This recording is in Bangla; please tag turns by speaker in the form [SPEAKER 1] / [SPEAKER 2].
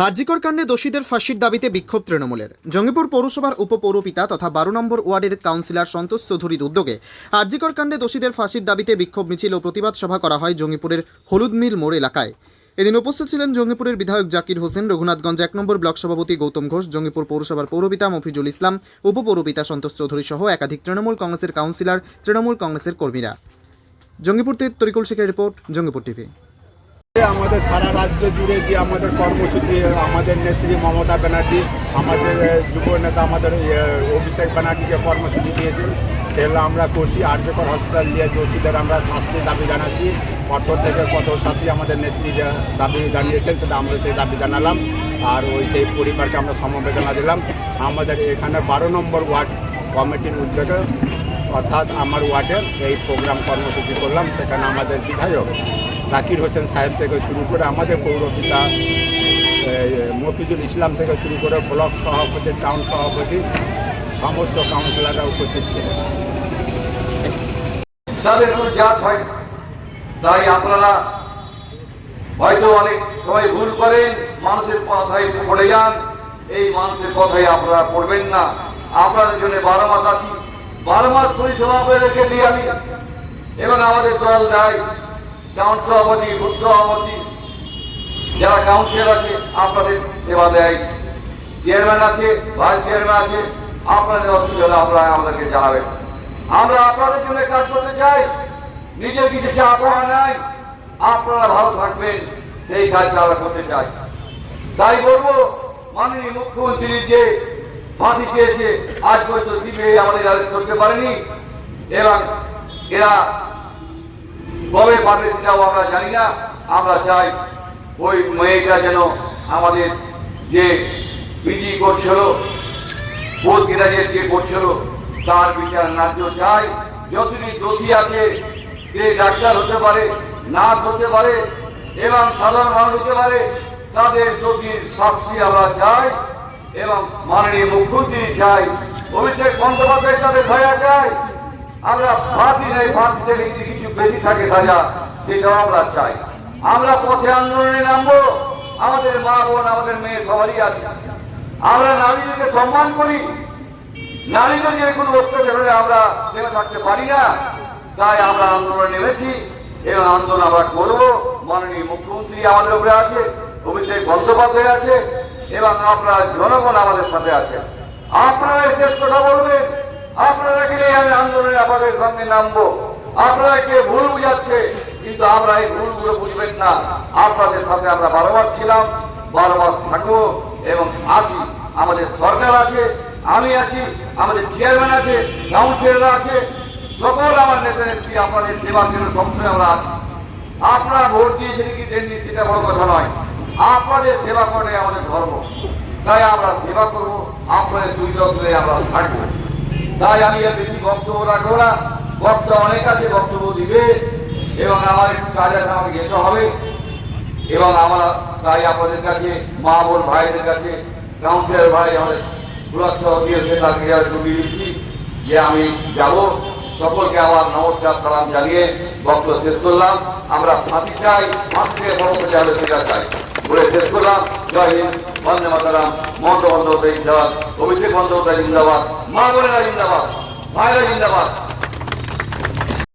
[SPEAKER 1] হার্জিকর কাণ্ডে দোষীদের ফাঁসির দাবিতে বিক্ষোভ তৃণমূলের। জঙ্গিপুর পৌরসভার উপপৌরপিতা তথা বারো নম্বর ওয়ার্ডের কাউন্সিলর সন্তোষ চৌধুরীর উদ্যোগে হার্জিকর কাণ্ডে দোষীদের ফাঁসির দাবিতে বিক্ষোভ মিছিল ও প্রতিবাদ সভা করা হয় জঙ্গিপুরের হলুদ মিল মোড় এলাকায়। এদিন উপস্থিত ছিলেন জঙ্গিপুরের বিধায়ক জাকির হোসেন, রঘুনাথগঞ্জ এক নম্বর ব্লক সভাপতি গৌতম ঘোষ, জঙ্গিপুর পৌরসভার পৌরপিতা মফিজুল ইসলাম, উপপৌরপিতা সন্তোষ চৌধুরী সহ একাধিক তৃণমূল কংগ্রেসের কাউন্সিলর, তৃণমূল কংগ্রেসের কর্মীরা। জঙ্গিপুর থেকে তরিকুল শেখের রিপোর্ট, জঙ্গিপুর টিভি।
[SPEAKER 2] আমাদের সারা রাজ্য জুড়ে যে আমাদের কর্মসূচি, আমাদের নেত্রী মমতা ব্যানার্জি, আমাদের যুব নেতা আমাদের অভিষেক ব্যানার্জি যে কর্মসূচি দিয়েছেন। সেগুলো আমরা করছি। আর্যকর হসপিটাল দিয়ে দোষীদের আমরা শাস্তির দাবি জানাচ্ছি। কঠোর থেকে কঠোর শাস্তি আমাদের নেত্রী দাবি জানিয়েছেন, সেটা আমরা সেই দাবি জানালাম। আর ওই সেই পরিবারকে আমরা সমবেদনা দিলাম। আমাদের এখানে বারো নম্বর ওয়ার্ড কমিটির উদ্যোগে অর্থাৎ আমার ওয়ার্ডের এই প্রোগ্রাম কর্মসূচি করলাম, সেখানে আমাদের বিধায়ক জাকির হোসেন সাহেব থেকে শুরু করে আমাদের পৌরপিতা মফিজুল ইসলাম থেকে শুরু করে ব্লক সভাপতি, টাউন সভাপতি, সমস্ত কাউন্সিলররা উপস্থিত ছিলেন।
[SPEAKER 3] তাদের কোনো জাত হয় তাই আপনারা হয়তো অনেক সবাই ভুল করেন, মানুষের কথায় পড়ে যান, এই মানুষের কথায় আপনারা পড়বেন না। আপনাদের জন্য বারো মাস আসি বারো মাস পরিষেবা আপনাদেরকে দিয়ে আমি এবং আমাদের দল যায়। টাউন সভাপতি বুথ সভাপতি, যারা কাউন্সিলর আছে, আপনাদের সেবা দেয়। চেয়ারম্যান আছে ভাইস চেয়ারম্যান আছে, আপনাদের অসুবিধা হলে আপনারা আমাদেরকে জানাবেন। আমরা আপনাদের জন্য কাজ করতে চাই। নিজের কিছু চাপা নাই। আপনারা ভালো থাকবেন। সেই কাজটা আমরা করতে চাই। তাই বলব, মাননীয় মুখ্যমন্ত্রী যে ফাঁসি চেয়েছে। আজ পর্যন্ত সিবিআই আমাদের অ্যারেস্ট করতে পারেনি। এবং এরা কবে পাবে সেটাও আমরা জানি না। আমরা চাই ওই মেয়েটা যেন আমাদের যে বিজি করছিল বোধ গ্রাজের যে করছিল, তার বিচার ন্যায্য চাই যতদিন দোষী আছে, সে ডাক্তার হতে পারে, নার্স হতে পারে, এবং সাধারণ মানুষ হতে পারে, তাদের দোষীর শাস্তি আমরা চাই। এবং মাননীয় মুখ্যমন্ত্রী চাই, অভিষেক বন্দ্যোপাধ্যায় তাদের দয়া চাই। আমরা ফাঁসি নেই ফাঁসি থেকে যদি কিছু বেশি থাকে সাজা, সেটাও আমরা চাই। আমরা পথে আন্দোলনে নামবো, আমাদের মা বোন, আমাদের মেয়ে সবারই আছে। আমরা নারীদেরকে সম্মান করি। নারীদের যে কোনো হলে আমরা থেমে থাকতে পারি না। তাই আমরা আন্দোলনে নেমেছি, এবং আন্দোলন আমরা করব। মাননীয় মুখ্যমন্ত্রী আমাদের উপরে আছে, অভিষেক বন্দ্যোপাধ্যায় আছে এবং আপনারা জনগণ আমাদের সাথে আছে আপনারা এই শেষ কথা বলবেন। আপনারা গেলে আমি আন্দোলনে আপনাদের সঙ্গে নামবো? আপনারা কে ভুল বুঝাচ্ছে? কিন্তু আমরা এই ভুলগুলো বুঝবেন না। আপনাদের সাথে আমরা বারবার ছিলাম বারবার থাকব এবং আছি। আমাদের সরকার আছে, আমি আছি, আমাদের চেয়ারম্যান আছে কাউন্সিলররা আছে। সকল আমার নেতা নেত্রী আপনাদের সেবার জন্য সবসময় আমরা আছি? আপনারা ভোট দিয়েছেন কি দেননি, সেটা বড় কথা নয়। আপনাদের সেবা করে আমাদের ধর্ম। তাই আমরা সেবা করব, আপনাদের দুই ধরে আমরা থাকব। তাই আমি আর বেশি বক্তব্য রাখব না। বক্তা অনেক আছে, বক্তব্য দিবে। এবং আমার একটু কাজ আছে, আমাকে যেতে হবে। এবং আমরা তাই আপনাদের কাছে, মা বোন ভাইদের কাছে কাউন্সিলর ভাই আমাদের দিয়েছে, তাকে ডুবিয়ে দিচ্ছি যে আমি যাব। সকলকে আবার নমস্কার, সালাম জানিয়ে বক্তব্য শেষ করলাম। আমরা ফাঁসি চাই, ফাঁসি থেকে বড় হবে, সেটা চাই। বলে শেষ করলাম জয় হিন্দ, বন্দে মাতারাম মমতা বন্দ্যোপাধ্যায় জিন্দাবাদ অভিষেক বন্দ্যোপাধ্যায়, জিন্দাবাদ, মা বোনেরা জিন্দাবাদ, ভাইরা জিন্দাবাদ।